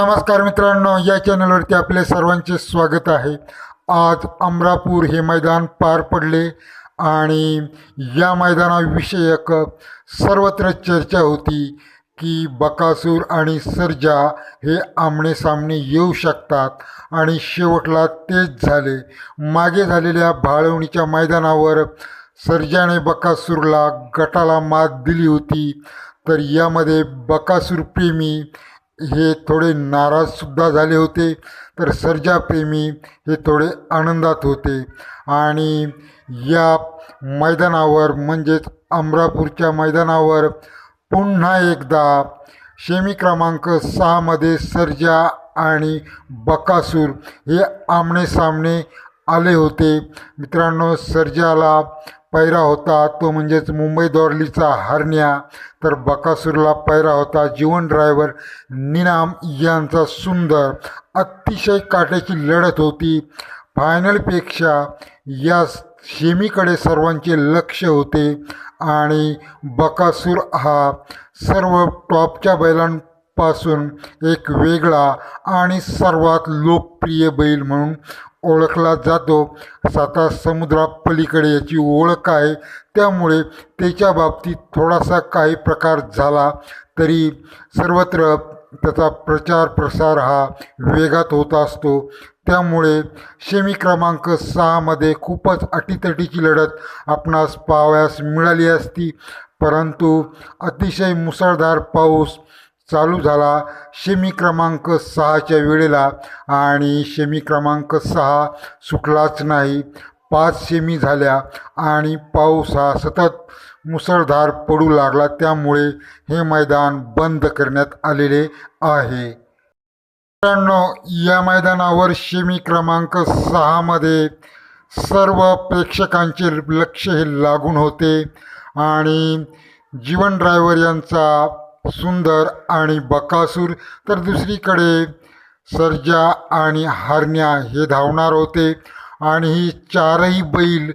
नमस्कार मित्रांनो या चॅनलवरती आपले सर्वांचे स्वागत आहे. आज अमरापूर हे मैदान पार पडले आणि या मैदानाविषयक सर्वत्र चर्चा होती की बकासूर आणि सर्जा हे आमने सामने येऊ शकतात आणि शेवटला तेच झाले. मागे झालेल्या भाळवणीच्या मैदानावर सर्जाने बकासूरला गटाला मात दिली होती. तर यामध्ये बकासूर प्रेमी हे थोडे नाराजसुद्धा झाले होते तर सर्जाप्रेमी हे थोडे आनंदात होते. आणि या मैदानावर म्हणजेच अमरापूरच्या मैदानावर पुन्हा एकदा शेमी क्रमांक सहामध्ये सर्जा आणि बकासूर हे आमने सामने आले होते. मित्रांनो सर्जाला पैरा होता तो म्हणजेच मुंबई दौरलीचा हरण्या. तर बकासूरला पैरा होता जीवन ड्रायव्हर निनाम यांचा सुंदर अतिशय काट्याची लढत होती. फायनलपेक्षा या शेमीकडे सर्वांचे लक्ष होते. आणि बकासूर हा सर्व टॉपच्या बैलांपासून एक वेगळा आणि सर्वात लोकप्रिय बैल म्हणून ओळखला जातो. साता समुद्रापलीकडे याची ओळख आहे. त्यामुळे त्याच्या बाबतीत थोडासा काही प्रकार झाला तरी सर्वत्र त्याचा प्रचार प्रसार हा वेगात होत असतो. त्यामुळे शेमी क्रमांक सहामध्ये खूपच अटीतटीची लढत आपणास पाहावयास मिळाली असती. परंतु अतिशय मुसळधार पाऊस चालू झाला. शेमी क्रमांक सहाच्या वेळेला आणि शेमी क्रमांक सहा सुटलाच नाही. पाच शेमी झाल्या आणि पाऊस हा सतत मुसळधार पडू लागला. त्यामुळे हे मैदान बंद करण्यात आलेले आहे. मित्रांनो या मैदानावर शेमी क्रमांक सहामध्ये सर्व प्रेक्षकांचे लक्ष हे लागून होते. आणि जीवन ड्रायव्हर यांचा सुंदर आणि बकासूर. तर दुसरीकडे सर्जा आणि हारण्या हे धावणार होते. आणि ही चारही बैल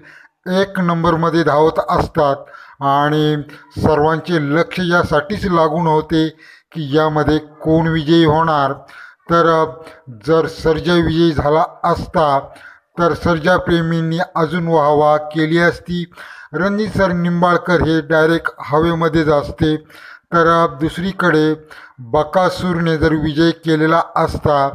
एक नंबरमध्ये धावत असतात. आणि सर्वांचे लक्ष यासाठीच लागून होते की यामध्ये कोण विजयी होणार. तर जर सर्जा विजयी झाला असता तर सर्जाप्रेमींनी अजून वाहवा केली असती. रणजित सर निंबाळकर हे डायरेक्ट हवेमध्येच असते तर दुसरीकडे बकासूरने जर विजय केलेला असता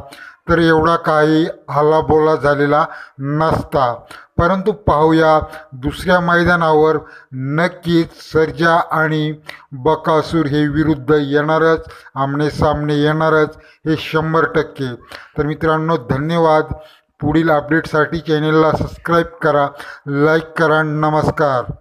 तर एवढा काही हल्लाबोला झालेला नसता. परंतु पाहूया दुसऱ्या मैदानावर नक्कीच सर्जा आणि बकासूर हे विरुद्ध येणारच आमने सामने येणारच हे शंभर टक्के. तर मित्रांनो धन्यवाद. पुढील अपडेटसाठी चॅनेलला सबस्क्राईब करा लाईक करा नमस्कार.